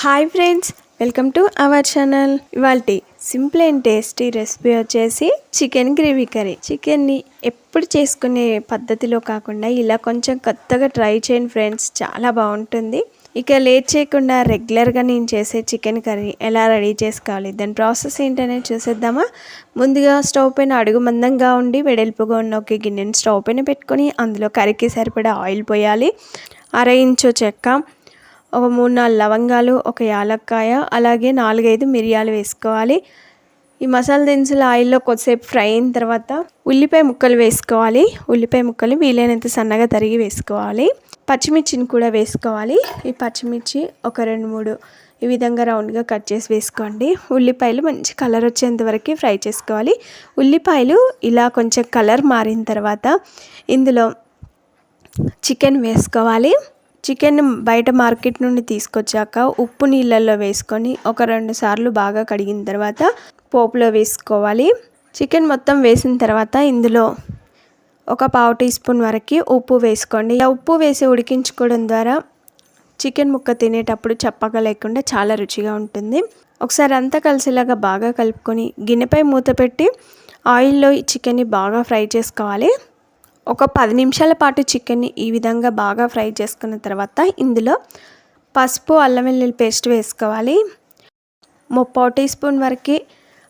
Hi friends welcome to our channel. ఇవాళ simple and tasty recipe వచ్చేసి chicken gravy curry. చికెన్ని ఎప్పుడు చేసుకునే పద్ధతిలో కాకుండా ఇలా కొంచెం కొత్తగా ట్రై చేయండి ఫ్రెండ్స్ చాలా బాగుంటుంది. ఇక లేట్ చేయకుండా రెగ్యులర్గా నేను చేసే చికెన్ కర్రీ ఎలా రెడీ చేసుకోవాలి దాని ప్రాసెస్ ఏంటనేది చూసేద్దామా? ముందుగా స్టవ్ పైన అడుగు మందంగా ఉండి వెడల్పుగా ఉన్న ఒక గిన్నెని స్టవ్ పైన పెట్టుకొని అందులో కర్రీకి సరిపడా ఆయిల్ పోయాలి. అర ఇంచు చెక్క ఒక మూడు నాలుగు లవంగాలు ఒక యాలక్కాయ అలాగే నాలుగైదు మిరియాలు వేసుకోవాలి. ఈ మసాలా దినుసులు ఆయిల్లో కొద్దిసేపు ఫ్రై అయిన తర్వాత ఉల్లిపాయ ముక్కలు వేసుకోవాలి. ఉల్లిపాయ ముక్కలు వీలైనంత సన్నగా తరిగి వేసుకోవాలి. పచ్చిమిర్చిని కూడా వేసుకోవాలి. ఈ పచ్చిమిర్చి ఒక రెండు మూడు ఈ విధంగా రౌండ్గా కట్ చేసి వేసుకోండి. ఉల్లిపాయలు మంచి కలర్ వచ్చేంత వరకు ఫ్రై చేసుకోవాలి. ఉల్లిపాయలు ఇలా కొంచెం కలర్ మారిన తర్వాత ఇందులో చికెన్ వేసుకోవాలి. చికెన్ బయట మార్కెట్ నుండి తీసుకొచ్చాక ఉప్పు నీళ్ళల్లో వేసుకొని ఒక రెండు సార్లు బాగా కడిగిన తర్వాత పోపులో వేసుకోవాలి. చికెన్ మొత్తం వేసిన తర్వాత ఇందులో ఒక పావు టీ స్పూన్ వరకు ఉప్పు వేసుకోండి. ఉప్పు వేసి ఉడికించుకోవడం ద్వారా చికెన్ ముక్క తినేటప్పుడు చప్పగా లేకుండా చాలా రుచిగా ఉంటుంది. ఒకసారి అంతా కలిసేలాగా బాగా కలుపుకొని గిన్నెపై మూత పెట్టి ఆయిల్లో చికెన్ని బాగా ఫ్రై చేసుకోవాలి. ఒక పది నిమిషాల పాటు చికెన్ని ఈ విధంగా బాగా ఫ్రై చేసుకున్న తర్వాత ఇందులో పసుపు అల్లం వెల్లుల్లి పేస్ట్ వేసుకోవాలి. ముప్పావు టీ స్పూన్ వరకు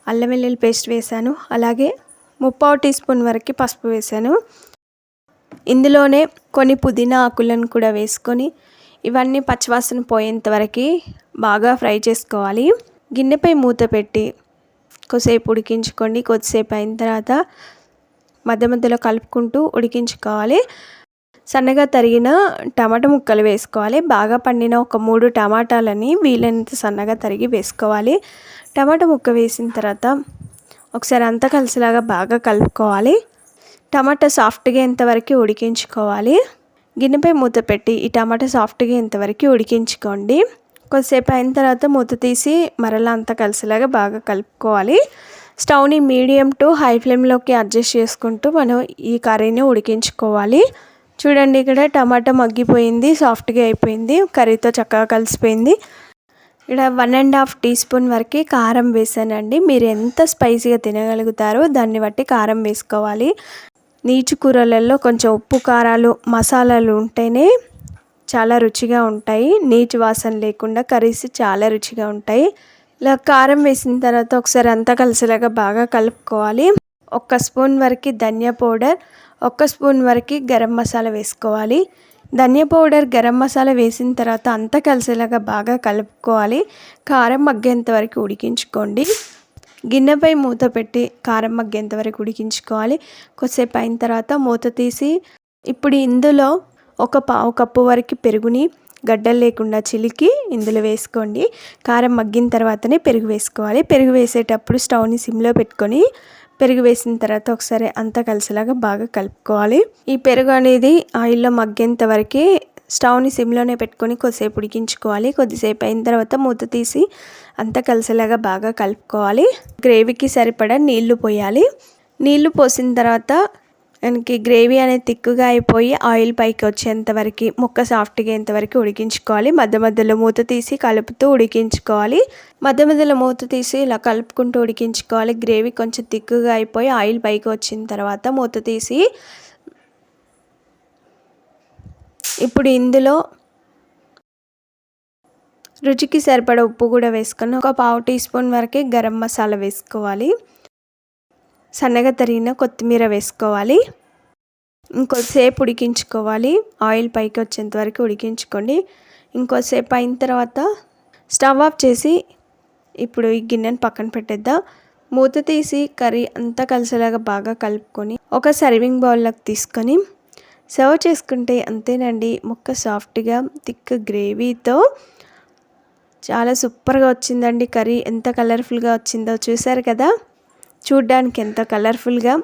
అల్లం వెల్లుల్లి పేస్ట్ వేసాను అలాగే ముప్పావు టీ స్పూన్ వరకు పసుపు వేసాను ఇందులోనే కొన్ని పుదీనా ఆకులను కూడా వేసుకొని ఇవన్నీ పచ్చివాసన పోయేంత వరకు బాగా ఫ్రై చేసుకోవాలి. గిన్నెపై మూత పెట్టి కొద్దిసేపు ఉడికించుకోండి. కొద్దిసేపు అయిన తర్వాత మధ్య మధ్యలో కలుపుకుంటూ ఉడికించుకోవాలి. సన్నగా తరిగిన టమాటా ముక్కలు వేసుకోవాలి. బాగా పండిన ఒక మూడు టమాటాలని వీలైనంత సన్నగా తరిగి వేసుకోవాలి. టమాటా ముక్క వేసిన తర్వాత ఒకసారి అంతా కలిసిలాగా బాగా కలుపుకోవాలి. టమాటా సాఫ్ట్గా ఎంతవరకు ఉడికించుకోవాలి. గిన్నెపై మూత పెట్టి ఈ టమాటా సాఫ్ట్గా ఎంతవరకు ఉడికించుకోండి. కొద్దిసేపు అయిన తర్వాత మూత తీసి మరలా అంతా కలిసేలాగా బాగా కలుపుకోవాలి. స్టవ్ని మీడియం టు హై ఫ్లేమ్లోకి అడ్జస్ట్ చేసుకుంటూ మనం ఈ కర్రీని ఉడికించుకోవాలి. చూడండి ఇక్కడ టమాటా మగ్గిపోయింది సాఫ్ట్గా అయిపోయింది కర్రీతో చక్కగా కలిసిపోయింది. ఇక్కడ one and half teaspoon వరకు కారం వేసానండి. మీరు ఎంత స్పైసీగా తినగలుగుతారో దాన్ని బట్టి కారం వేసుకోవాలి. నీచు కూరలలో కొంచెం ఉప్పు కారాలు మసాలాలు ఉంటేనే చాలా రుచిగా ఉంటాయి. నీచు వాసన లేకుండా కర్రీస్ చాలా రుచిగా ఉంటాయి. ఇలా కారం వేసిన తర్వాత ఒకసారి అంతా కలిసేలాగా బాగా కలుపుకోవాలి. ఒక్క స్పూన్ వరకు ధనియా పౌడర్ ఒక్క స్పూన్ వరకు గరం మసాలా వేసుకోవాలి. ధనియా పౌడర్ గరం మసాలా వేసిన తర్వాత అంతా కలిసేలాగా బాగా కలుపుకోవాలి. కారం మగ్గేంత వరకు ఉడికించుకోండి. గిన్నెపై మూత పెట్టి కారం మగ్గేంత వరకు ఉడికించుకోవాలి. కొద్దిసేపు అయిన తర్వాత మూత తీసి ఇప్పుడు ఇందులో ఒక పావు కప్పు వరకు పెరుగుని గడ్డలు లేకుండా చిలికి ఇందులో వేసుకోండి. కారం మగ్గిన తర్వాతనే పెరుగు వేసుకోవాలి. పెరుగు వేసేటప్పుడు స్టవ్ని సిమ్లో పెట్టుకొని పెరుగు వేసిన తర్వాత ఒకసారి అంతా కలిసేలాగా బాగా కలుపుకోవాలి. ఈ పెరుగు అనేది ఆయిల్లో మగ్గేంత వరకే స్టవ్ని సిమ్లోనే పెట్టుకొని కొద్దిసేపు ఉడికించుకోవాలి. కొద్దిసేపు అయిన తర్వాత మూత తీసి అంతా కలిసేలాగా బాగా కలుపుకోవాలి. గ్రేవీకి సరిపడా నీళ్ళు పోయాలి. నీళ్ళు పోసిన తర్వాత మనకి గ్రేవీ అనేది తిక్కుగా అయిపోయి ఆయిల్ పైకి వచ్చేంతవరకు ముక్క సాఫ్ట్గా ఎంతవరకు ఉడికించుకోవాలి. మధ్య మధ్యలో మూత తీసి కలుపుతూ ఉడికించుకోవాలి. మధ్య మధ్యలో మూత తీసి ఇలా కలుపుకుంటూ ఉడికించుకోవాలి. గ్రేవీ కొంచెం తిక్కుగా అయిపోయి ఆయిల్ పైకి వచ్చిన తర్వాత మూత తీసి ఇప్పుడు ఇందులో రుచికి సరిపడ ఉప్పు కూడా వేసుకొని ఒక పావు టీ స్పూన్ వరకే గరం మసాలా వేసుకోవాలి. సన్నగా తరిగిన కొత్తిమీర వేసుకోవాలి. ఇంకోసేపు ఉడికించుకోవాలి. ఆయిల్ పైకి వచ్చేంత వరకు ఉడికించుకోండి. ఇంకోసేపు అయిన తర్వాత స్టవ్ ఆఫ్ చేసి ఇప్పుడు ఈ గిన్నెను పక్కన పెట్టేద్దాం. మూత తీసి కర్రీ అంతా కలిసేలాగా బాగా కలుపుకొని ఒక సర్వింగ్ బౌల్లోకి తీసుకొని సర్వ్ చేసుకుంటే అంతేనండి. ముక్క సాఫ్ట్గా థిక్ గ్రేవీతో చాలా సూపర్గా వచ్చిందండి కర్రీ. ఎంత కలర్ఫుల్గా వచ్చిందో చూసారు కదా? చూడ్డానికి ఎంత కలర్ఫుల్గా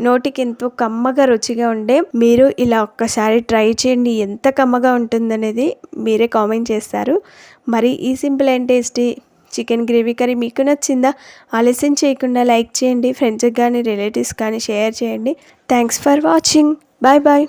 నోటికి ఎంతో కమ్మగా రుచిగా ఉండే మీరు ఇలా ఒక్కసారి ట్రై చేయండి. ఎంత కమ్మగా ఉంటుందనేది మీరే కామెంట్ చేస్తారు. మరి ఈ simple and tasty chicken gravy curry మీకు నచ్చిందా? ఆలస్యం చేయకుండా లైక్ చేయండి. ఫ్రెండ్స్కి కానీ రిలేటివ్స్ కానీ షేర్ చేయండి. Thanks for watching. Bye bye.